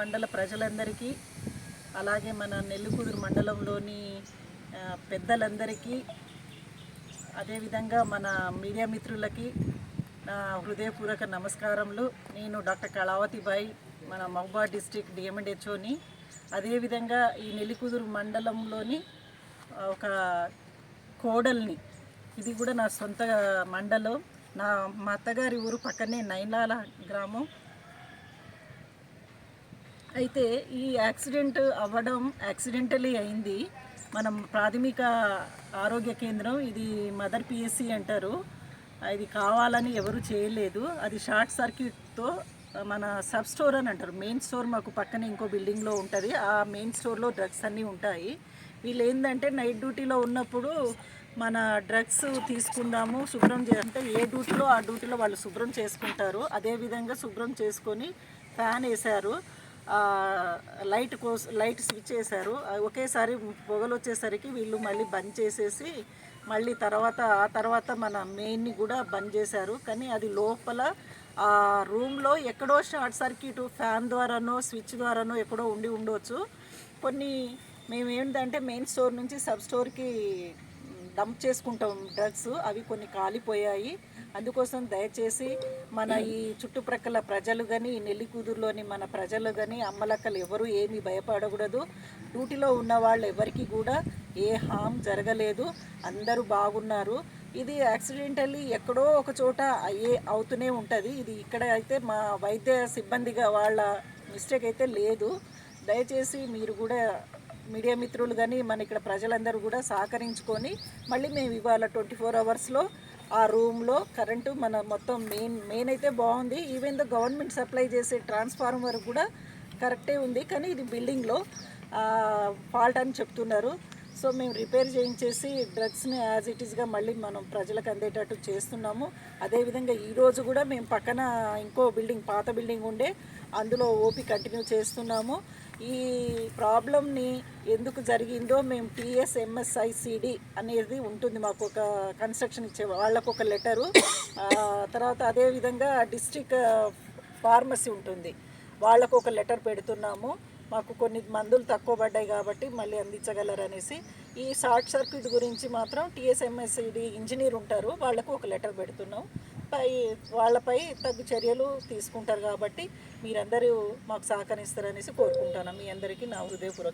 మండల ప్రజలందరికీ అలాగే మన నెల్లికుదురు మండలంలోని పెద్దలందరికీ అదేవిధంగా మన మీడియా మిత్రులకి నా హృదయపూర్వక నమస్కారములు. నేను డాక్టర్ కళావతిబాయి మన మహబాద్ డిస్టిక్ డిఎండ్హెచ్ఓని అదేవిధంగా ఈ నెల్లికుదురు మండలంలోని ఒక కోడల్ని ఇది కూడా నా సొంత మండలం. నా మా అత్తగారి ఊరు పక్కనే నైనాల గ్రామం. అయితే ఈ యాక్సిడెంట్ అవ్వడం యాక్సిడెంటలీ అయింది. మనం ప్రాథమిక ఆరోగ్య కేంద్రం ఇది మదర్ పిఎస్సి అంటారు. ఇది కావాలని ఎవరు చేయలేదు. అది షార్ట్ సర్క్యూట్తో మన సబ్ స్టోర్ అని అంటారు. మెయిన్ స్టోర్ మాకు పక్కన ఇంకో బిల్డింగ్లో ఉంటుంది. ఆ మెయిన్ స్టోర్లో డ్రగ్స్ అన్నీ ఉంటాయి. వీళ్ళు ఏంటంటే నైట్ డ్యూటీలో ఉన్నప్పుడు మన డ్రగ్స్ తీసుకుందాము శుభ్రం చే అంటే ఏ డ్యూటీలో ఆ డ్యూటీలో వాళ్ళు శుభ్రం చేసుకుంటారు. అదేవిధంగా శుభ్రం చేసుకొని ఫ్యాన్ వేశారు. లైట్ కోస్ లైట్ స్విచ్ చేశారు. ఒకేసారి పొగలు వచ్చేసరికి వీళ్ళు మళ్ళీ బంద్ చేసేసి మళ్ళీ తర్వాత ఆ తర్వాత మన మెయిన్ని కూడా బంద్ చేశారు. కానీ అది లోపల ఆ రూమ్లో ఎక్కడో షార్ట్ సర్క్యూట్ ఫ్యాన్ ద్వారానో స్విచ్ ద్వారానో ఎక్కడో ఉండి ఉండవచ్చు కొన్ని మేము ఏంటంటే మెయిన్ స్టోర్ నుంచి సబ్ స్టోర్కి డంప్ చేసుకుంటాం డ్రగ్స్ అవి కొన్ని కాలిపోయాయి. అందుకోసం దయచేసి మన ఈ చుట్టుప్రక్కల ప్రజలు కానీ నెల్లికూదురులోని మన ప్రజలు కానీ అమ్మలక్కలు ఎవరు ఏమీ భయపడకూడదు. డ్యూటీలో ఉన్న వాళ్ళు ఎవరికి కూడా ఏ హామ్ జరగలేదు. అందరూ బాగున్నారు. ఇది యాక్సిడెంటల్లీ ఎక్కడో ఒక చోట అయ్యే అవుతూనే ఉంటుంది. ఇది ఇక్కడ అయితే మా వైద్య సిబ్బందిగా వాళ్ళ మిస్టేక్ అయితే లేదు. దయచేసి మీరు కూడా మీడియా మిత్రులు కానీ మన ఇక్కడ ప్రజలందరూ కూడా సహకరించుకొని మళ్ళీ మేము ఇవాళ ట్వంటీ ఫోర్ అవర్స్లో ఆ రూమ్లో కరెంటు మన మొత్తం మెయిన్ మెయిన్ అయితే బాగుంది. ఈవెన్ ద గవర్నమెంట్ సప్లై చేసే ట్రాన్స్ఫార్మర్ కూడా కరెక్టే ఉంది. కానీ ఇది బిల్డింగ్లో ఫాల్ట్ అని చెప్తున్నారు. సో మేము రిపేర్ చేయించేసి డ్రగ్స్ని యాజ్ ఇట్ ఈస్గా మళ్ళీ మనం ప్రజలకు అందేటట్టు చేస్తున్నాము. అదేవిధంగా ఈరోజు కూడా మేము పక్కన ఇంకో బిల్డింగ్ పాత బిల్డింగ్ ఉండే అందులో ఓపీ కంటిన్యూ చేస్తున్నాము. ఈ ప్రాబ్లమ్ని ఎందుకు జరిగిందో మేము టీఎస్ఎంఎస్ఐసిడి అనేది ఉంటుంది మాకు ఒక కన్స్ట్రక్షన్ ఇచ్చే వాళ్ళకు ఒక లెటరు. తర్వాత అదేవిధంగా డిస్ట్రిక్ట్ ఫార్మసీ ఉంటుంది. వాళ్ళకు ఒక లెటర్ పెడుతున్నాము. మాకు కొన్ని మందులు తక్కువ పడ్డాయి కాబట్టి మళ్ళీ అందించగలరనేసి ఈ షార్ట్ సర్క్యూట్ గురించి మాత్రం టీఎస్ఎంఎస్సిడి ఇంజనీర్ ఉంటారు వాళ్ళకు ఒక లెటర్ పెడుతున్నాం. పై వాళ్ళపై తగు చర్యలు తీసుకుంటారు కాబట్టి మీరందరూ మాకు సహకరిస్తారనేసి కోరుకుంటాను మీ అందరికీ నా హృదయపూర్వక